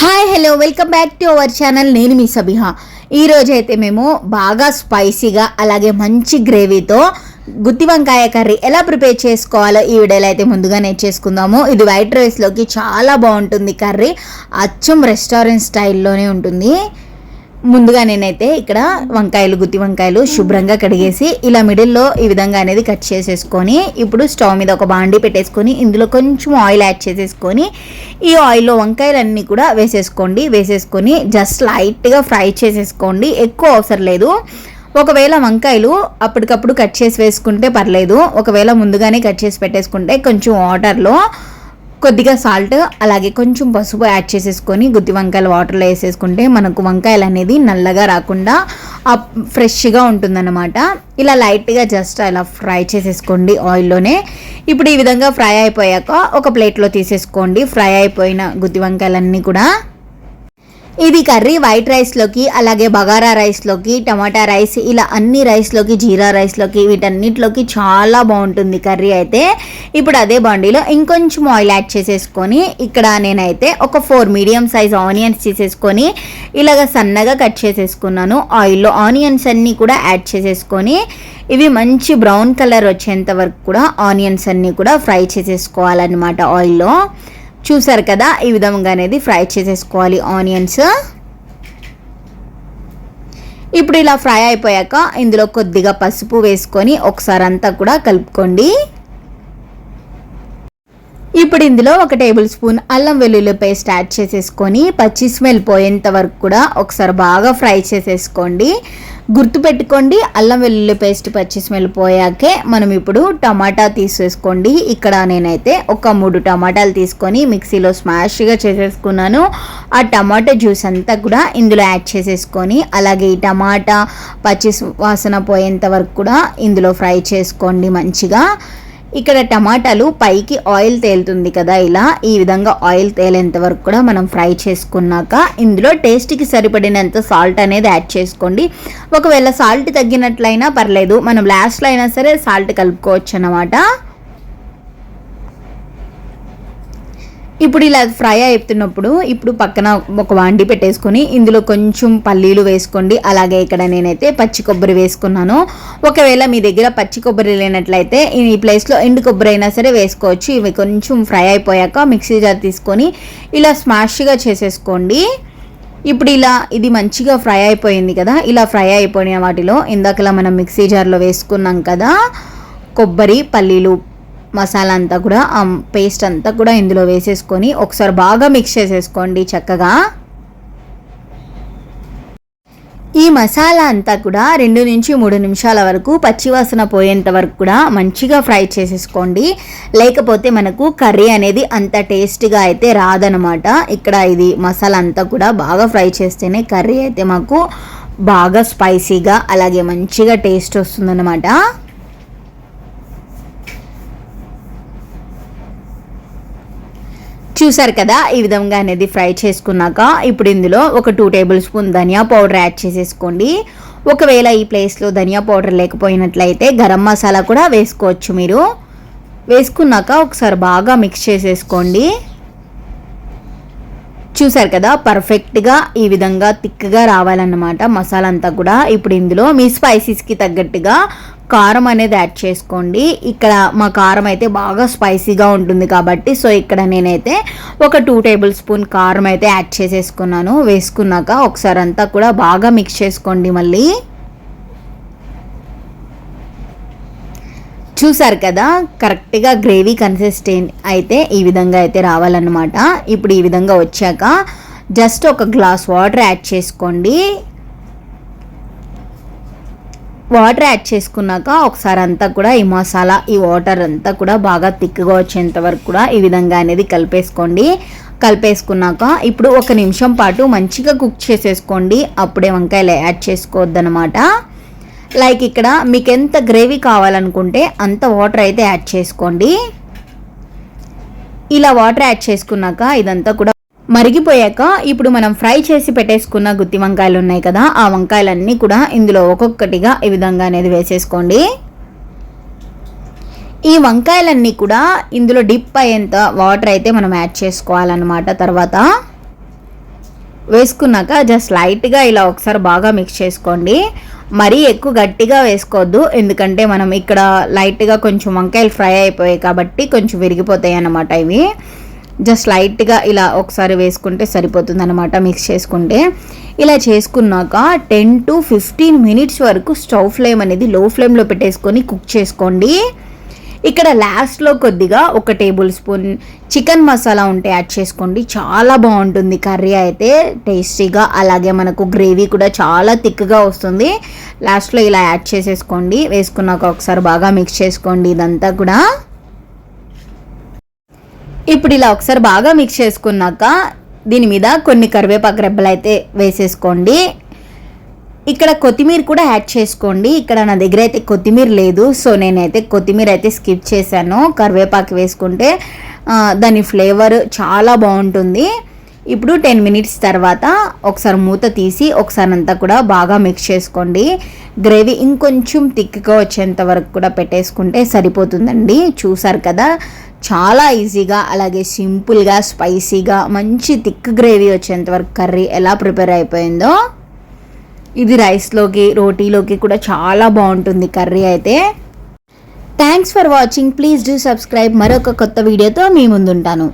Hi hello welcome back to our channel నేను మీ సబిహ. ఈరోజు అయితే మేము బాగా స్పైసీగా అలాగే మంచి గ్రేవీతో గుత్తి వంకాయ కర్రీ ఎలా ప్రిపేర్ చేసుకోవాలో ఈ వీడియోలో అయితే ముందుగా నేర్చేసుకుందాము ఇది వైట్ రైస్లోకి చాలా బాగుంటుంది కర్రీ. అచ్చం రెస్టారెంట్ స్టైల్లోనే ఉంటుంది. ముందుగా నేనైతే ఇక్కడ వంకాయలు గుత్తి వంకాయలు శుభ్రంగా కడిగేసి ఇలా మిడిల్లో ఈ విధంగా అనేది కట్ చేసేసుకొని ఇప్పుడు స్టవ్ మీద ఒక బాండి పెట్టేసుకొని ఇందులో కొంచెం ఆయిల్ యాడ్ చేసేసుకొని ఈ ఆయిల్లో వంకాయలన్నీ కూడా వేసేసుకోండి. వేసేసుకొని జస్ట్ లైట్గా ఫ్రై చేసేసుకోండి. ఎక్కువ అవసరం లేదు. ఒకవేళ వంకాయలు అప్పటికప్పుడు కట్ చేసి వేసుకుంటే పర్లేదు. ఒకవేళ ముందుగానే కట్ చేసి పెట్టేసుకుంటే కొంచెం వాటర్లో కొద్దిగా సాల్ట్ అలాగే కొంచెం పసుపు యాడ్ చేసేసుకొని గుత్తి వంకాయలు వాటర్లో వేసేసుకుంటే మనకు వంకాయలు అనేది నల్లగా రాకుండా ఫ్రెష్గా ఉంటుందన్నమాట. ఇలా లైట్గా జస్ట్ అలా ఫ్రై చేసేసుకోండి ఆయిల్లోనే. ఇప్పుడు ఈ విధంగా ఫ్రై అయిపోయాక ఒక ప్లేట్లో తీసేసుకోండి. ఫ్రై అయిపోయిన గుత్తి వంకాయలన్నీ కూడా ఇది కర్రీ వైట్ రైస్లోకి అలాగే బగారా రైస్లోకి టమాటా రైస్ ఇలా అన్ని రైస్లోకి జీరా రైస్లోకి వీటన్నిటిలోకి చాలా బాగుంటుంది కర్రీ అయితే. ఇప్పుడు అదే బండిలో ఇంకొంచెం ఆయిల్ యాడ్ చేసేసుకొని ఇక్కడ నేనైతే ఒక ఫోర్ మీడియం సైజ్ ఆనియన్స్ తీసేసుకొని ఇలాగ సన్నగా కట్ చేసేసుకున్నాను. ఆయిల్లో ఆనియన్స్ అన్నీ కూడా యాడ్ చేసేసుకొని ఇవి మంచి బ్రౌన్ కలర్ వచ్చేంత వరకు కూడా ఆనియన్స్ అన్నీ కూడా ఫ్రై చేసేసుకోవాలన్నమాట ఆయిల్లో. చూసారు కదా? ఈ విధంగా అనేది ఫ్రై చేసేసుకోవాలి ఆనియన్స్. ఇప్పుడు ఇలా ఫ్రై అయిపోయాక ఇందులో కొద్దిగా పసుపు వేసుకొని ఒకసారి అంతా కూడా కలుపుకోండి. ఇప్పుడు ఇందులో ఒక టేబుల్ స్పూన్ అల్లం వెల్లుల్లి పేస్ట్ యాడ్ చేసేసుకొని పచ్చి స్మెల్ పోయేంత వరకు కూడా ఒకసారి బాగా ఫ్రై చేసేసుకోండి. గుర్తుపెట్టుకోండి అల్లం వెల్లుల్లి పేస్ట్ పచ్చి స్మెల్ పోయాకే మనం ఇప్పుడు టమాటా తీసేసుకోండి. ఇక్కడ నేనైతే ఒక మూడు టమాటాలు తీసుకొని మిక్సీలో స్మాష్గా చేసేసుకున్నాను. ఆ టమాటా జ్యూస్ అంతా కూడా ఇందులో యాడ్ చేసేసుకొని అలాగే ఈ టమాటా పచ్చి వాసన పోయేంత వరకు కూడా ఇందులో ఫ్రై చేసుకోండి మంచిగా. ఇక్కడ టమాటాలు పైకి ఆయిల్ తేలుతుంది కదా ఇలా. ఈ విధంగా ఆయిల్ తేలేంత వరకు కూడా మనం ఫ్రై చేసుకున్నాక ఇందులో టేస్ట్కి సరిపడినంత సాల్ట్ అనేది యాడ్ చేసుకోండి. ఒకవేళ సాల్ట్ తగ్గినట్లయినా పర్లేదు మనం లాస్ట్లో అయినా సరే సాల్ట్ కలుపుకోవచ్చు అన్నమాట ఇప్పుడు ఇలా ఫ్రై అయిపోతున్నప్పుడు ఇప్పుడు పక్కన ఒక వాండి పెట్టేసుకొని ఇందులో కొంచెం పల్లీలు వేసుకోండి. అలాగే ఇక్కడ నేనైతే పచ్చి కొబ్బరి వేసుకున్నాను. ఒకవేళ మీ దగ్గర పచ్చి కొబ్బరి లేనట్లయితే ఈ ప్లేస్లో ఎండు కొబ్బరి అయినా సరే వేసుకోవచ్చు. ఇవి కొంచెం ఫ్రై అయిపోయాక మిక్సీ జార్ తీసుకొని ఇలా స్మాష్గా చేసేసుకోండి. ఇప్పుడు ఇలా ఇది మంచిగా ఫ్రై అయిపోయింది కదా. ఇలా ఫ్రై అయిపోయిన వాటిలో ఇందాకలా మనం మిక్సీ జార్లో వేసుకున్నాం కదా. కొబ్బరి పల్లీలు మసాలా అంతా కూడా ఆ పేస్ట్ అంతా కూడా ఇందులో వేసేసుకొని ఒకసారి బాగా మిక్స్ చేసేసుకోండి చక్కగా. ఈ మసాలా అంతా కూడా రెండు నుంచి మూడు నిమిషాల వరకు పచ్చివాసన పోయేంత వరకు కూడా మంచిగా ఫ్రై చేసేసుకోండి. లేకపోతే మనకు కర్రీ అనేది అంత టేస్ట్గా అయితే రాదనమాట ఇక్కడ ఇది మసాలా అంతా కూడా బాగా ఫ్రై చేస్తేనే కర్రీ అయితే మాకు బాగా స్పైసీగా అలాగే మంచిగా టేస్ట్ వస్తుందన్నమాట. చూసారు కదా ఈ విధంగా అనేది ఫ్రై చేసుకున్నాక ఇప్పుడు ఇందులో ఒక టూ టేబుల్ స్పూన్ ధనియా పౌడర్ యాడ్ చేసేసుకోండి. ఒకవేళ ఈ ప్లేస్లో ధనియా పౌడర్ లేకపోయినట్లయితే గరం మసాలా కూడా వేసుకోవచ్చు మీరు. వేసుకున్నాక ఒకసారి బాగా మిక్స్ చేసేసుకోండి. చూసారు కదా పర్ఫెక్ట్గా ఈ విధంగా థిక్గా రావాలన్నమాట మసాలా అంతా కూడా. ఇప్పుడు ఇందులో మీ స్పైసీస్కి తగ్గట్టుగా కారం అనేది యాడ్ చేసుకోండి. ఇక్కడ మా కారం అయితే బాగా స్పైసీగా ఉంటుంది కాబట్టి సో ఇక్కడ నేనైతే ఒక టూ టేబుల్ స్పూన్ కారం అయితే యాడ్ చేసేసుకున్నాను. వేసుకున్నాక ఒకసారి అంతా కూడా బాగా మిక్స్ చేసుకోండి మళ్ళీ. చూసారు కదా కరెక్ట్గా గ్రేవీ కన్సిస్టెంట్ అయితే ఈ విధంగా అయితే రావాలన్నమాట. ఇప్పుడు ఈ విధంగా వచ్చాక జస్ట్ ఒక గ్లాస్ వాటర్ యాడ్ చేసుకోండి. వాటర్ యాడ్ చేసుకున్నాక ఒకసారి అంతా కూడా ఈ మసాలా ఈ వాటర్ అంతా కూడా బాగా థిక్గా వచ్చేంత వరకు కూడా ఈ విధంగా అనేది కలిపేసుకోండి. కలిపేసుకున్నాక ఇప్పుడు ఒక నిమిషం పాటు మంచిగా కుక్ చేసేసుకోండి. అప్పుడే వంకాయలు యాడ్ చేసుకోవద్దనమాట లైక్ ఇక్కడ మీకు ఎంత గ్రేవీ కావాలనుకుంటే అంత వాటర్ అయితే యాడ్ చేసుకోండి. ఇలా వాటర్ యాడ్ చేసుకున్నాక ఇదంతా కూడా మరిగిపోయాక ఇప్పుడు మనం ఫ్రై చేసి పెట్టేసుకున్న గుత్తి వంకాయలు ఉన్నాయి కదా ఆ వంకాయలన్నీ కూడా ఇందులో ఒక్కొక్కటిగా ఈ విధంగా అనేది వేసేసుకోండి. ఈ వంకాయలన్నీ కూడా ఇందులో డిప్ అయ్యేంత వాటర్ అయితే మనం యాడ్ చేసుకోవాలన్నమాట తర్వాత. వేసుకున్నాక జస్ట్ లైట్గా ఇలా ఒకసారి బాగా మిక్స్ చేసుకోండి. మరీ ఎక్కువ గట్టిగా వేసుకోవద్దు. ఎందుకంటే మనం ఇక్కడ లైట్గా కొంచెం వంకాయలు ఫ్రై అయిపోయాయి కాబట్టి కొంచెం విరిగిపోతాయి అన్నమాట ఇవి. జస్ట్ లైట్గా ఇలా ఒకసారి వేసుకుంటే సరిపోతుంది అనమాట మిక్స్ చేసుకుంటే. ఇలా చేసుకున్నాక టెన్ టు ఫిఫ్టీన్ మినిట్స్ వరకు స్టవ్ ఫ్లేమ్ అనేది లో ఫ్లేమ్లో పెట్టేసుకొని కుక్ చేసుకోండి. ఇక్కడ లాస్ట్లో కొద్దిగా ఒక టేబుల్ స్పూన్ చికెన్ మసాలా ఉంటే యాడ్ చేసుకోండి. చాలా బాగుంటుంది. కర్రీ అయితే టేస్టీగా అలాగే మనకు గ్రేవీ కూడా చాలా థిక్గా వస్తుంది. లాస్ట్లో ఇలా యాడ్ చేసేసుకోండి. వేసుకున్నాక ఒకసారి బాగా మిక్స్ చేసుకోండి ఇదంతా కూడా. ఇప్పుడు ఇలా ఒకసారి బాగా మిక్స్ చేసుకున్నాక దీని మీద కొన్ని కరివేపాకు రెబ్బలు అయితే వేసేసుకోండి. ఇక్కడ కొత్తిమీర కూడా యాడ్ చేసుకోండి. ఇక్కడ నా దగ్గర అయితే కొత్తిమీర లేదు. సో నేనైతే కొత్తిమీర అయితే స్కిప్ చేశాను. కరివేపాకు వేసుకుంటే దాని ఫ్లేవర్ చాలా బాగుంటుంది. ఇప్పుడు టెన్ మినిట్స్ తర్వాత ఒకసారి మూత తీసి ఒకసారి అంతా కూడా బాగా మిక్స్ చేసుకోండి. గ్రేవీ ఇంకొంచెం థిక్గా వచ్చేంత వరకు కూడా పెట్టేసుకుంటే సరిపోతుందండి. చూసారు కదా? చాలా ఈజీగా అలాగే సింపుల్గా స్పైసీగా మంచి థిక్ గ్రేవీ వచ్చేంత వరకు కర్రీ ఎలా ప్రిపేర్ అయిపోయిందో. ఇది రైస్లోకి రోటీలోకి కూడా చాలా బాగుంటుంది కర్రీ అయితే. Thanks for watching please do subscribe మరొక కొత్త వీడియోతో మీ ముందుంటాను.